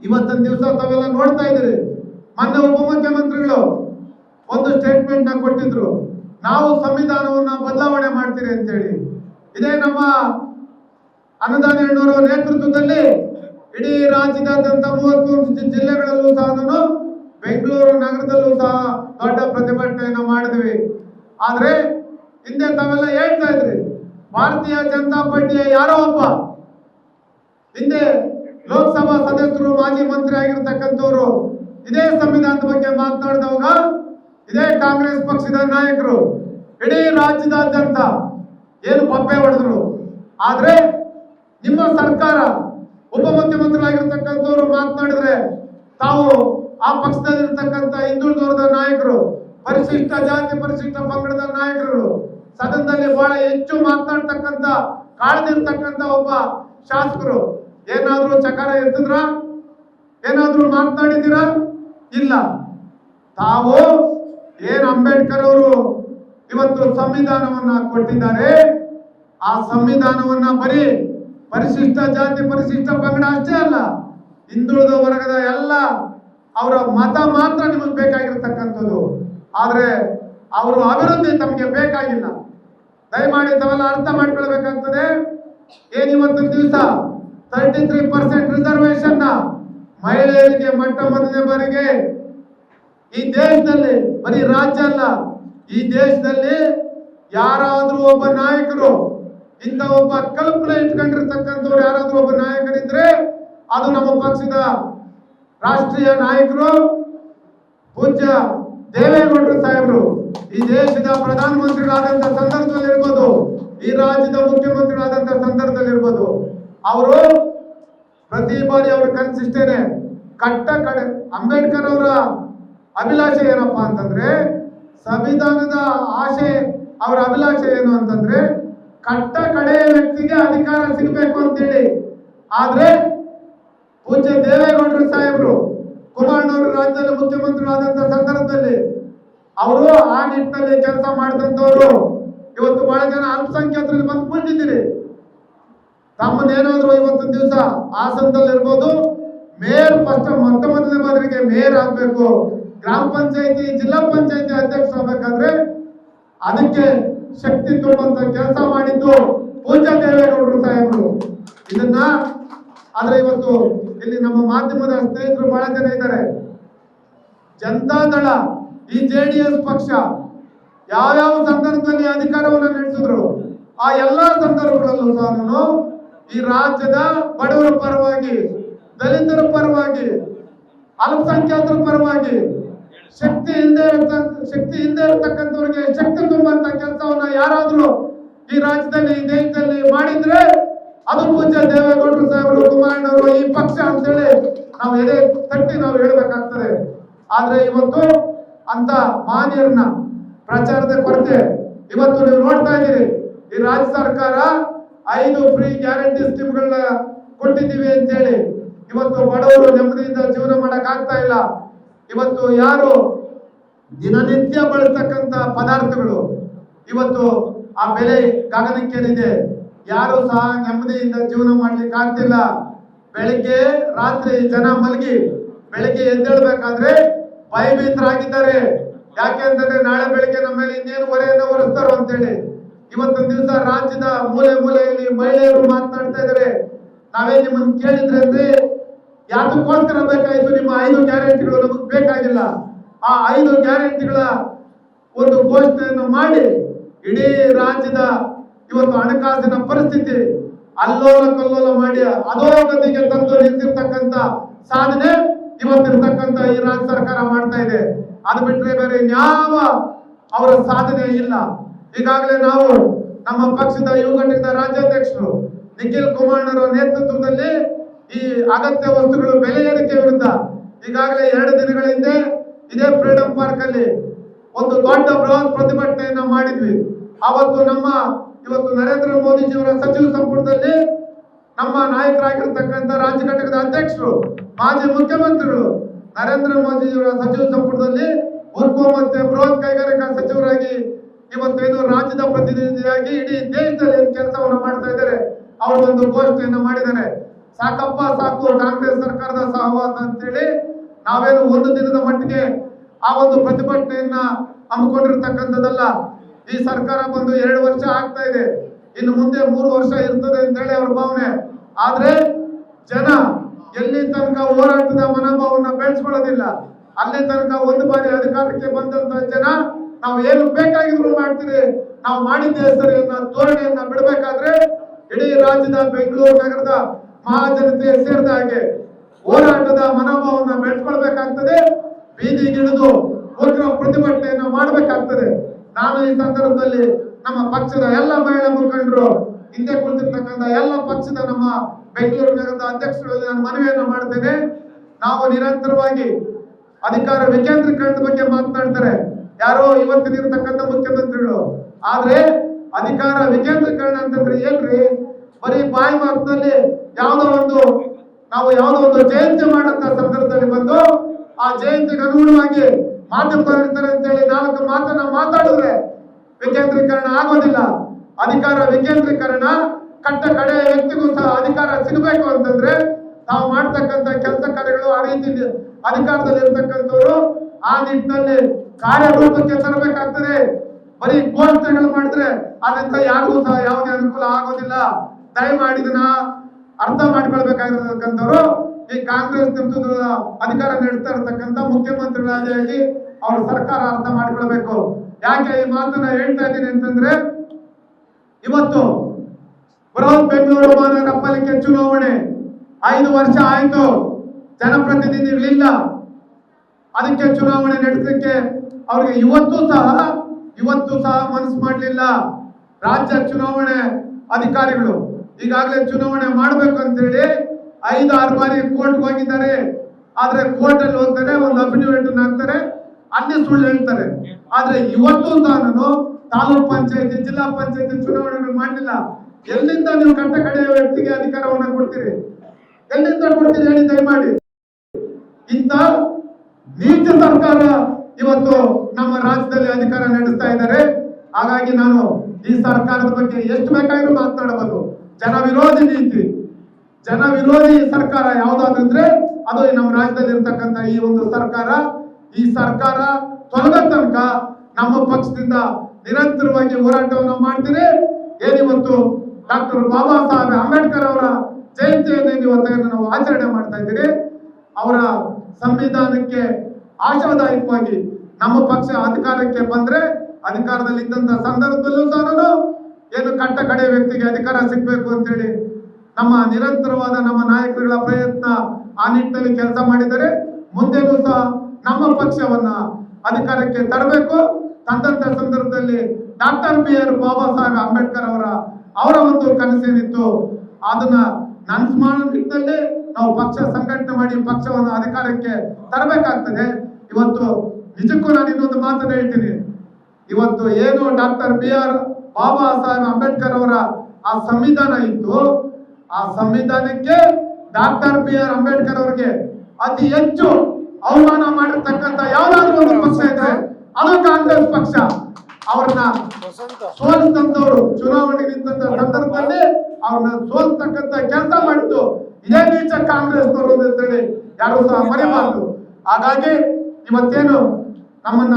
ಇವತ್ತಿನ ದಿವಸ ತಾವೆಲ್ಲ ನೋಡ್ತಾ ಇದ್ದೀರಿ. ಮೊನ್ನೆ ಉಪಮುಖ್ಯಮಂತ್ರಿಗಳು ಒಂದು ಸ್ಟೇಟ್ಮೆಂಟ್ನ ಕೊಟ್ಟಿದ್ರು. ನಾವು ಸಂವಿಧಾನವನ್ನ ಬದಲಾವಣೆ ಮಾಡ್ತೀರಿ ಅಂತೇಳಿ. ಇದೇ ನಮ್ಮ ಅನುದಾನ ಹೆಣ್ಣೂರ ನೇತೃತ್ವದಲ್ಲಿ ಇಡೀ ರಾಜ್ಯದಾದ್ಯಂತ ಮೂವತ್ತೊಂದು ಜಿಲ್ಲೆಗಳಲ್ಲೂ ಸಹ ಬೆಂಗಳೂರು ನಗರದಲ್ಲೂ ಸಹ ದೊಡ್ಡ ಪ್ರತಿಭಟನೆಯನ್ನು ಮಾಡಿದ್ವಿ. ಆದ್ರೆ ಹಿಂದೆ ತಾವೆಲ್ಲ ಹೇಳ್ತಾ ಇದ್ರಿ, ಭಾರತೀಯ ಜನತಾ ಪಾರ್ಟಿಯ ಯಾರೋ ಒಬ್ಬ ಹಿಂದೆ ಲೋಕಸಭಾ ಸದಸ್ಯರು, ಮಾಜಿ ಮಂತ್ರಿ ಆಗಿರ್ತಕ್ಕಂಥವ್ರು ಇದೇ ಸಂವಿಧಾನದ ಬಗ್ಗೆ ಮಾತನಾಡಿದವಾಗ ಇದೇ ಕಾಂಗ್ರೆಸ್ ಪಕ್ಷದ ನಾಯಕರು, ಇಡೀ ರಾಜ್ಯದಾದ್ಯಂತ ಏನು ಪಪ್ಪೆ ಹೊಡೆದ್ರು. ಆದ್ರೆ ನಿಮ್ಮ ಸರ್ಕಾರ ಉಪಮುಖ್ಯಮಂತ್ರಿಗಳಾಗಿರ್ತಕ್ಕಂಥವ್ರು ಮಾತನಾಡಿದ್ರೆ ತಾವು ಆ ಪಕ್ಷದಲ್ಲಿರ್ತಕ್ಕಂಥ ಹಿಂದುಳಿದ ನಾಯಕರು, ಪರಿಶಿಷ್ಟ ಜಾತಿ, ಪರಿಶಿಷ್ಟ ಪಂಗಡದ ನಾಯಕರು ಸದನದಲ್ಲಿ ಬಹಳ ಹೆಚ್ಚು ಮಾತನಾಡ್ತಕ್ಕಂಥ ಕಾಳದಿರ್ತಕ್ಕಂಥ ಒಬ್ಬ ಶಾಸಕರು ಏನಾದ್ರೂ ಚಕಾರ ಎತ್ತಿದ್ರ? ಏನಾದರೂ ಮಾತನಾಡಿದ್ದೀರಾ? ಇಲ್ಲ. ತಾವು ಏನ್ ಅಂಬೇಡ್ಕರ್ ಅವರು ಇವತ್ತು ಸಂವಿಧಾನವನ್ನ ಕೊಟ್ಟಿದ್ದಾರೆ? ಆ ಸಂವಿಧಾನವನ್ನ ಬರೀ ಪರಿಶಿಷ್ಟ ಜಾತಿ, ಪರಿಶಿಷ್ಟ ಪಂಗಡ ಅಷ್ಟೇ ಅಲ್ಲ, ಹಿಂದುಳಿದ ವರ್ಗದ ಎಲ್ಲ ಅವರ ಮತ ಮಾತ್ರ ನಿಮಗೆ ಬೇಕಾಗಿರ್ತಕ್ಕಂಥದ್ದು. ಆದ್ರೆ ಅವರು ಅಭಿವೃದ್ಧಿ ತಮಗೆ ಬೇಕಾಗಿಲ್ಲ. ದಯಮಾಡಿ ತಾವೆಲ್ಲ ಅರ್ಥ ಮಾಡ್ಕೊಳ್ಬೇಕಾಗ್ತದೆ. ಏನಿವತ್ತು ದಿವಸ? ತರ್ಟಿ ತ್ರೀ ಪರ್ಸೆಂಟ್ ರಿಸರ್ವೇಶನ್ ಮಹಿಳೆಯರಿಗೆ, ಮೊಟ್ಟ ಮೊದಲನೇ ಬಾರಿಗೆ ಈ ದೇಶದಲ್ಲಿ, ಬರೀ ರಾಜ್ಯ ಅಲ್ಲ, ಈ ದೇಶದಲ್ಲಿ ಯಾರಾದ್ರೂ ಒಬ್ಬ ನಾಯಕರು, ಇಂಥ ಒಬ್ಬ ಕಲ್ಪನೆ ಇಟ್ಕೊಂಡಿರ್ತಕ್ಕಂಥವ್ರು ಯಾರಾದ್ರೂ ಒಬ್ಬ ನಾಯಕರಿದ್ರೆ ಅದು ನಮ್ಮ ಪಕ್ಷದ ರಾಷ್ಟ್ರೀಯ ನಾಯಕರು ಪೂಜ್ಯ ದೇವೇಗೌಡರು ಸಾಹೇಬರು. ಈ ದೇಶದ ಪ್ರಧಾನಮಂತ್ರಿಗಳಾದಂತ ಸಂದರ್ಭದಲ್ಲಿ ಇರ್ಬೋದು ಈ ರಾಜ್ಯದ ಮುಖ್ಯಮಂತ್ರಿಗಳಾದಂತ ಸಂದರ್ಭದಲ್ಲಿ ಇರ್ಬೋದು ಅವರು ಪ್ರತಿ ಬಾರಿ ಅವ್ರ ಕನಸಿಷ್ಟೇನೆ ಕಟ್ಟ ಕಡೆ, ಅಂಬೇಡ್ಕರ್ ಅವರ ಅಭಿಲಾಷೆ ಏನಪ್ಪಾ ಅಂತಂದ್ರೆ, ಸಂವಿಧಾನದ ಆಶೆ ಅವರ ಅಭಿಲಾಷೆ ಏನು ಅಂತಂದ್ರೆ, ಕಟ್ಟ ಕಡೆಯ ವ್ಯಕ್ತಿಗೆ ಅಧಿಕಾರ ಸಿಗಬೇಕು ಅಂತೇಳಿ. ಆದ್ರೆ, ಪೂಜ್ಯ ದೇವೇಗೌಡರು ಸಾಹೇಬರು, ಕುಮಾರಣ್ಣವರು ರಾಜ್ಯದಲ್ಲಿ ಮುಖ್ಯಮಂತ್ರಿಗಳಾದಂತ ಸಂದರ್ಭದಲ್ಲಿ, ಅವರು ಆ ನಿಟ್ಟಿನಲ್ಲಿ ಕೆಲಸ ಮಾಡಿದಂತವರು ಇವತ್ತು ಬಹಳ ಜನ ಅಲ್ಪಸಂಖ್ಯಾತರಲ್ಲಿ ಬಂದು ಕೂತಿದ್ದೀರಿ ತಮ್ಮನ್ನೇನಾದ್ರೂ ಇವತ್ತಿನ ದಿವಸ ಆಸನದಲ್ಲಿ ಇರ್ಬೋದು. ಮೇಯರ್ ಫಸ್ಟ್ ಮೊತ್ತ ಮೊದಲನೇ ಬಾರಿಗೆ ಮೇಯರ್ ಆಗ್ಬೇಕು. ಗ್ರಾಮ ಪಂಚಾಯತಿ, ಜಿಲ್ಲಾ ಪಂಚಾಯತಿ ಅಧ್ಯಕ್ಷ ಆಗ್ಬೇಕಾದ್ರೆ ಅದಕ್ಕೆ ಶಕ್ತಿ ತುಂಬಂತ ಕೆಲಸ ಮಾಡಿದ್ದು ಪೂಜಾ ದೇವೇಗೌಡರು ಸಾಹೇಬರು. ಇದನ್ನ ಆದ್ರೆ ಇವತ್ತು ಇಲ್ಲಿ ನಮ್ಮ ಮಾಧ್ಯಮದ ಸ್ನೇಹಿತರು ಬಹಳ ಜನ ಇದ್ದಾರೆ. ಜನತಾದಳ ಈ ಜೆ ಡಿ ಎಸ್ ಪಕ್ಷ ಯಾವ್ಯಾವ ಸಂದರ್ಭದಲ್ಲಿ ಅಧಿಕಾರವನ್ನು ನಡೆಸಿದ್ರು? ಆ ಎಲ್ಲಾ ಸಂದರ್ಭಗಳಲ್ಲೂ ಸಹ ನಾನು ಈ ರಾಜ್ಯದ ಬಡವರ ಪರವಾಗಿ, ದಲಿತರ ಪರವಾಗಿ, ಅಲ್ಪಸಂಖ್ಯಾತರ ಪರವಾಗಿ ಶಕ್ತಿ ಇಲ್ಲದೆ ಶಕ್ತಿ ಇಲ್ಲದೆ ಇರತಕ್ಕಂಥವ್ರಿಗೆ ಶಕ್ತಿ ತುಂಬಂತ ಕೆಲಸವನ್ನ ಯಾರಾದ್ರೂ ಈ ರಾಜ್ಯದಲ್ಲಿ, ಈ ದೇಶದಲ್ಲಿ ಮಾಡಿದ್ರೆ ಅದು ಪೂಜ್ಯ ದೇವೇಗೌಡರು ಸಾಹೇಬರು, ಕುಮಾರಣ್ಣವರು, ಈ ಪಕ್ಷ ಅಂತೇಳಿ ನಾವು ಎದೆ ತಟ್ಟಿ ನಾವು ಹೇಳಬೇಕಾಗ್ತದೆ. ಆದ್ರೆ ಇವತ್ತು ಅಂತ ಮಾನ್ಯರನ್ನ ಪ್ರಚಾರದ ಕೊರತೆ ಇವತ್ತು ನೀವು ನೋಡ್ತಾ ಇದ್ದೀರಿ. ಈ ರಾಜ್ಯ ಸರ್ಕಾರ ಐದು ಫ್ರೀ ಗ್ಯಾರಂಟಿ ಸ್ಕೀಮ್ಗಳನ್ನ ಕೊಟ್ಟಿದ್ದೀವಿ ಅಂತೇಳಿ. ಇವತ್ತು ಬಡವರು ನೆಮ್ಮದಿಯಿಂದ ಜೀವನ ಮಾಡಕ್ ಆಗ್ತಾ ಇಲ್ಲ. ಇವತ್ತು ಯಾರು ದಿನನಿತ್ಯ ಬಳಸ್ತಕ್ಕಂತ ಪದಾರ್ಥಗಳು, ಇವತ್ತು ಆ ಬೆಲೆ ಗಗನಕ್ಕೇರಿದೆ ಯಾರು ಸಹ ನೆಮ್ಮದಿಯಿಂದ ಜೀವನ ಮಾಡ್ಲಿಕ್ಕೆ ಆಗ್ತಿಲ್ಲ. ಬೆಳಿಗ್ಗೆ, ರಾತ್ರಿ ಜನ ಮಲಗಿ, ಬೆಳಿಗ್ಗೆ ಎದ್ದೇಳ್ಬೇಕಾದ್ರೆ ಭಯಭೀತರಾಗಿದ್ದಾರೆ. ಯಾಕೆ ಅಂತಂದ್ರೆ ನಾಳೆ ಬೆಳಿಗ್ಗೆ ನಮ್ಮ ಮೇಲೆ ಇನ್ನೇನು ಹೊರೆಯನ್ನು ಹೊರಿಸ್ತಾರೋ ಅಂತೇಳಿ. ಇವತ್ತಿನ ದಿವಸ ರಾಜ್ಯದ ಮೂಲೆ ಮೂಲೆಯಲ್ಲಿ ಮಹಿಳೆಯರು ಮಾತನಾಡ್ತಾ ಇದ್ದಾರೆ. ನಾವೇ ನಿಮ್ಮನ್ನು ಕೇಳಿದ್ರೆ ಅಂದ್ರೆ ಯಾತಕ್ಕೋಸ್ಕರ ಬೇಕಾಯ್ತು ನಿಮ್ಮ ಐದು ಗ್ಯಾರಂಟಿಗಳು ನಮಗೆ ಬೇಕಾಗಿಲ್ಲ. ಆ ಐದು ಗ್ಯಾರಂಟಿಗಳ ಒಂದು ಘೋಷಣೆಯನ್ನು ಮಾಡಿ ಇಡೀ ರಾಜ್ಯದ ಇವತ್ತು ಹಣಕಾಸಿನ ಪರಿಸ್ಥಿತಿ ಅಲ್ಲೋಲ ಕಲ್ಲೋಲ ಮಾಡಿ ಅಧೋಗತಿಗೆ ತಂದು ನಿಂತಿರ್ತಕ್ಕಂಥ ಸಾಧನೆ ಇವತ್ತಿರ್ತಕ್ಕಂತ ಈ ರಾಜ್ಯ ಸರ್ಕಾರ ಮಾಡ್ತಾ ಇದೆ. ಅದು ಬಿಟ್ರೆ ಬೇರೆ ಯಾವ ಅವರ ಸಾಧನೆ ಇಲ್ಲ. ಈಗಾಗಲೇ ನಾವು ನಮ್ಮ ಪಕ್ಷದ ಯುವ ರಾಜ್ಯಾಧ್ಯಕ್ಷರು ನಿಖಿಲ್ ಕುಮಾರ್ ನೇತೃತ್ವದಲ್ಲಿ ಈ ಅಗತ್ಯ ವಸ್ತುಗಳು ಬೆಲೆ ಏರಿಕೆ ವಿರುದ್ಧ ಈಗಾಗಲೇ ಎರಡು ದಿನಗಳ ಹಿಂದೆ ಇದೇ ಫ್ರೀಡಂ ಪಾರ್ಕ್ ಅಲ್ಲಿ ಒಂದು ದೊಡ್ಡ ಬೃಹತ್ ಪ್ರತಿಭಟನೆಯನ್ನ ಮಾಡಿದ್ವಿ. ಅವತ್ತು ನಮ್ಮ ಇವತ್ತು ನರೇಂದ್ರ ಮೋದಿಜಿಯವರ ಸಚಿವ ಸಂಪುಟದಲ್ಲಿ ನಮ್ಮ ನಾಯಕರಾಗಿರ್ತಕ್ಕಂಥ ರಾಜ್ಯ ಘಟಕದ ಅಧ್ಯಕ್ಷರು, ಮಾಜಿ ಮುಖ್ಯಮಂತ್ರಿಗಳು, ನರೇಂದ್ರ ಮೋದಿಜಿಯವರ ಸಚಿವ ಸಂಪುಟದಲ್ಲಿ ಉಕ್ಕು ಮತ್ತೆ ಬೃಹತ್ ಕೈಗಾರಿಕಾ ಸಚಿವರಾಗಿ ಇವತ್ತೇನು ರಾಜ್ಯದ ಪ್ರತಿನಿಧಿಯಾಗಿ ಇಡೀ ದೇಶದಲ್ಲಿ ಕೆಲಸವನ್ನು ಮಾಡ್ತಾ ಇದ್ದಾರೆ. ಅವ್ರದೊಂದು ಘೋಷಣೆಯನ್ನು ಮಾಡಿದ್ದಾರೆ. ಸಾಕಪ್ಪ, ಸಾಕು, ಕಾಂಗ್ರೆಸ್ ಸರ್ಕಾರದ ಸಹವಾಸ ಅಂತೇಳಿ ನಾವೇನು ಒಂದು ದಿನದ ಮಟ್ಟಿಗೆ ಆ ಒಂದು ಪ್ರತಿಭಟನೆಯನ್ನ ಹಮ್ಮಿಕೊಂಡಿರ್ತಕ್ಕಂಥದ್ದಲ್ಲ. ಈ ಸರ್ಕಾರ ಬಂದು ಎರಡು ವರ್ಷ ಆಗ್ತಾ ಇದೆ. ಇನ್ನು ಮುಂದೆ ಮೂರು ವರ್ಷ ಇರ್ತದೆ ಅಂತ ಹೇಳಿ ಅವ್ರ ಭಾವನೆ. ಆದ್ರೆ ಜನ ಎಲ್ಲಿ ತನಕ ಹೋರಾಟದ ಮನೋಭಾವನ ಬೆಳೆಸ್ಕೊಳ್ಳೋದಿಲ್ಲ. ಅಲ್ಲಿ ತನಕ ಒಂದು ಬಾರಿ ಅಧಿಕಾರಕ್ಕೆ ಬಂದಂತ ಜನ ನಾವು ಏನು ಬೇಕಾಗಿದ್ರು ಮಾಡ್ತೀರಿ? ನಾವು ಮಾಡಿದ್ದೆ ಸರಿ ಅನ್ನೋ ಧೋರಣೆಯನ್ನ ಬಿಡಬೇಕಾದ್ರೆ ಇಡೀ ರಾಜ್ಯದ ಬೆಂಗಳೂರು ನಗರದ ಮಹಾಜನತೆ ಸೇರಿದ ಹಾಗೆ ಹೋರಾಟದ ಮನೋಭಾವವನ್ನು ಬೆಳೆಸ್ಕೊಳ್ಬೇಕಾಗ್ತದೆ. ಬೀದಿಗಿಳಿದು ಉಗ್ರ ಪ್ರತಿಭಟನೆಯನ್ನ ಮಾಡಬೇಕಾಗ್ತದೆ. ನಾನು ಈ ಸಂದರ್ಭದಲ್ಲಿ ನಮ್ಮ ಪಕ್ಷದ ಎಲ್ಲ ಮಹಿಳಾ ಮುಖಂಡರು, ಹಿಂದೆ ಕುಳಿತಿರ್ತಕ್ಕಂಥ ಎಲ್ಲ ಪಕ್ಷದ ನಮ್ಮ ಬೆಂಗಳೂರು ನಗರದ ಅಧ್ಯಕ್ಷರಲ್ಲಿ ನಾನು ಮನವಿಯನ್ನು ಮಾಡ್ತೇನೆ. ನಾವು ನಿರಂತರವಾಗಿ ಅಧಿಕಾರ ವಿಕೇಂದ್ರೀಕರಣದ ಬಗ್ಗೆ ಮಾತನಾಡ್ತಾರೆ. ಯಾರೋ ಇವತ್ತಿನ ಇವತ್ತಿನಿರ್ತಕ್ಕಂಥ ಮುಖ್ಯಮಂತ್ರಿಗಳು. ಆದ್ರೆ ಅಧಿಕಾರ ವಿಕೇಂದ್ರೀಕರಣ ಅಂತಂದ್ರೆ ಏನ್ರಿ? ಬರೀ ಬಾಯಿ ಮಾತಿನಲ್ಲಿ ಯಾವ್ದೋ ಒಂದು, ನಾವು ಯಾವ್ದೋ ಒಂದು ಜಯಂತಿ ಮಾಡಂತ ಸಂದರ್ಭದಲ್ಲಿ ಬಂದು ಆ ಜಯಂತಿಗೆ ಅನುಗುಣವಾಗಿ ಇರ್ತಾರೆ ಅಂತೇಳಿ ನಾಲ್ಕು ಮಾತನ್ನ ಮಾತಾಡಿದ್ರೆ ವಿಕೇಂದ್ರೀಕರಣ ಆಗೋದಿಲ್ಲ. ಅಧಿಕಾರ ವಿಕೇಂದ್ರೀಕರಣ, ಕಟ್ಟ ಕಡೆ ವ್ಯಕ್ತಿಗೂ ಸಹ ಅಧಿಕಾರ ಸಿಗಬೇಕು ಅಂತಂದ್ರೆ ನಾವು ಮಾಡ್ತಕ್ಕಂಥ ಕೆಲಸ ಕಾರ್ಯಗಳು ಆ ರೀತಿ ಅಧಿಕಾರದಲ್ಲಿ ಇರ್ತಕ್ಕಂಥವ್ರು ಆ ನಿಟ್ಟಿನಲ್ಲಿ ಕಾರ್ಯರೂಪಕ್ಕೆ ತರಬೇಕಾಗ್ತದೆ. ಬರೀ ಘೋಷಣೆಗಳು ಮಾಡಿದ್ರೆ ಅದರಿಂದ ಯಾರಿಗೂ ಸಹ ಯಾವುದೇ ಅನುಕೂಲ ಆಗೋದಿಲ್ಲ. ದಯಮಾಡಿ ಇದನ್ನ ಅರ್ಥ ಮಾಡ್ಕೊಳ್ಬೇಕಾಗಿರ್ತಕ್ಕಂಥವ್ರು ಈ ಕಾಂಗ್ರೆಸ್ ನೇತೃತ್ವದ ಅಧಿಕಾರ ನಡೆಸ್ತಾ ಇರತಕ್ಕಂಥ ಮುಖ್ಯಮಂತ್ರಿಗಳಾಗಿ ಅವ್ರ ಸರ್ಕಾರ ಅರ್ಥ ಮಾಡಿಕೊಳ್ಬೇಕು. ಯಾಕೆ ಈ ಮಾತನ್ನ ಹೇಳ್ತಾ ಇದ್ದೀನಿ ಅಂತಂದ್ರೆ, ಇವತ್ತು ಬೃಹತ್ ಬೆಂಗಳೂರು ಮಹಾನಗರ ಪಾಲಿಕೆ ಚುನಾವಣೆ ಐದು ವರ್ಷ ಆಯ್ತು. ಜನಪ್ರತಿನಿಧಿಗಳಿಲ್ಲ. ಅದಕ್ಕೆ ಚುನಾವಣೆ ನಡೆಸಲಿಕ್ಕೆ ಅವ್ರಿಗೆ ಇವತ್ತು ಸಹ ಇವತ್ತು ಸಹ ಮನಸ್ಸು ಮಾಡಲಿಲ್ಲ. ರಾಜ್ಯ ಚುನಾವಣೆ ಅಧಿಕಾರಿಗಳು ಈಗಾಗಲೇ ಚುನಾವಣೆ ಮಾಡಬೇಕು ಅಂತೇಳಿ ಐದು ಆರು ಬಾರಿ ಕೋರ್ಟ್ ಹೋಗಿದ್ದಾರೆ. ಆದ್ರೆ ಕೋರ್ಟ್ ಅಲ್ಲಿ ಹೋಗ್ತಾರೆ, ಒಂದು ಅಫಿಡವಿಟ್ ಹಾಕ್ತಾರೆ, ಅಲ್ಲಿ ಸುಳ್ಳು ಹೇಳ್ತಾರೆ. ಆದ್ರೆ ಇವತ್ತು ನಾನು ತಾಲೂಕ್ ಪಂಚಾಯತಿ, ಜಿಲ್ಲಾ ಪಂಚಾಯತಿ ಚುನಾವಣೆಗಳು ಮಾಡಲಿಲ್ಲ. ಎಲ್ಲಿಂದ ನೀವು ಕಟ್ಟ ಕಡೆಯ ವ್ಯಕ್ತಿಗೆ ಅಧಿಕಾರವನ್ನು ಕೊಡ್ತೀರಿ? ಎಲ್ಲಿಂದ ಕೊಡ್ತೀರಿ ಹೇಳಿ ದಯಮಾಡಿ. ಇಂಥ ನೀಚ ಸರ್ಕಾರ ಇವತ್ತು ನಮ್ಮ ರಾಜ್ಯದಲ್ಲಿ ಅಧಿಕಾರ ನಡೆಸ್ತಾ ಇದ್ದಾರೆ. ಹಾಗಾಗಿ ನಾನು ಈ ಸರ್ಕಾರದ ಬಗ್ಗೆ ಎಷ್ಟು ಬೇಕಾದ್ರೂ ಮಾತನಾಡಬಹುದು. ಜನ ವಿರೋಧಿ ನೀತಿ. ಜನ ವಿರೋಧಿ ಸರ್ಕಾರ ಯಾವ್ದಾದ್ರೆ ಅದು ನಮ್ಮ ರಾಜ್ಯದಲ್ಲಿ ಇರ್ತಕ್ಕಂಥ ಈ ಒಂದು ಸರ್ಕಾರ. ಈ ಸರ್ಕಾರ ತೊಲಗ ತನಕ ನಮ್ಮ ಪಕ್ಷದಿಂದ ನಿರಂತರವಾಗಿ ಹೋರಾಟವನ್ನು ಮಾಡ್ತೀರಿ ಏನಿವತ್ತು ಡಾಕ್ಟರ್ ಬಾಬಾ ಸಾಹೇಬ್ ಅಂಬೇಡ್ಕರ್ ಅವರ ಜಯಂತಿಯನ್ನು ಇವತ್ತು ನಾವು ಆಚರಣೆ ಮಾಡ್ತಾ ಇದ್ದೀರಿ ಅವರ ಸಂವಿಧಾನಕ್ಕೆ ಆಶಾದಾಯಕವಾಗಿ ನಮ್ಮ ಪಕ್ಷ ಅಧಿಕಾರಕ್ಕೆ ಬಂದ್ರೆ ಅಧಿಕಾರದಲ್ಲಿ ಇದ್ದಂತ ಸಂದರ್ಭದಲ್ಲೂ ಸಹ ಏನು ಕಟ್ಟ ಕಡೆ ವ್ಯಕ್ತಿಗೆ ಅಧಿಕಾರ ಸಿಗ್ಬೇಕು ಅಂತೇಳಿ ನಮ್ಮ ನಿರಂತರವಾದ ನಮ್ಮ ನಾಯಕರುಗಳ ಪ್ರಯತ್ನ ಆ ನಿಟ್ಟಿನಲ್ಲಿ ಕೆಲಸ ಮಾಡಿದರೆ ಮುಂದೆನೂ ಸಹ ನಮ್ಮ ಪಕ್ಷವನ್ನ ಅಧಿಕಾರಕ್ಕೆ ತರಬೇಕು. ತಂದಂತ ಸಂದರ್ಭದಲ್ಲಿ doctor B R Baba Saheb Ambedkar ಅವರ ಅವರ ಒಂದು ಕನಸೇನಿತ್ತು ಅದನ್ನ ಮಾಡೋ ನಿಟ್ಟಿನಲ್ಲಿ ನಾವು ಪಕ್ಷ ಸಂಘಟನೆ ಮಾಡಿ ಪಕ್ಷವನ್ನು ಅಧಿಕಾರಕ್ಕೆ ತರಬೇಕಾಗ್ತದೆ. ಇವತ್ತು ನಿಜಕ್ಕೂ ನಾನು ಇನ್ನೊಂದು ಮಾತನ್ನ ಹೇಳ್ತೀನಿ. ಇವತ್ತು ಏನು doctor B R Baba Saheb Ambedkar ಅವರ ಆ ಸಂವಿಧಾನ ಇತ್ತು, ಆ ಸಂವಿಧಾನಕ್ಕೆ ಡಾಕ್ಟರ್ ಬಿ ಆರ್ ಅಂಬೇಡ್ಕರ್ ಅವರಿಗೆ ಅತಿ ಹೆಚ್ಚು ಅವಮಾನ ಮಾಡಿರ್ತಕ್ಕಂಥ ಯಾವ್ದಾದ್ರು ಒಂದು ಪಕ್ಷ ಇದ್ರೆ ಅದು ಕಾಂಗ್ರೆಸ್ ಪಕ್ಷ. ಅವ್ರನ್ನ ಸೋಲ್ತಂತವ್ರು ಚುನಾವಣೆ ನಿಂತ ಸಂದರ್ಭದಲ್ಲಿ ಅವ್ರನ್ನ ಸೋಲ್ತಕ್ಕಂತ ಕೆಲಸ ಮಾಡಿತು ಇದೇ ನೀಚ ಕಾಂಗ್ರೆಸ್ ಅಂತ ಅಂತೇಳಿ ಯಾರು ಸಹ ಮರಿಬಾರ್ದು. ಹಾಗಾಗಿ ಇವತ್ತೇನು ನಮ್ಮನ್ನ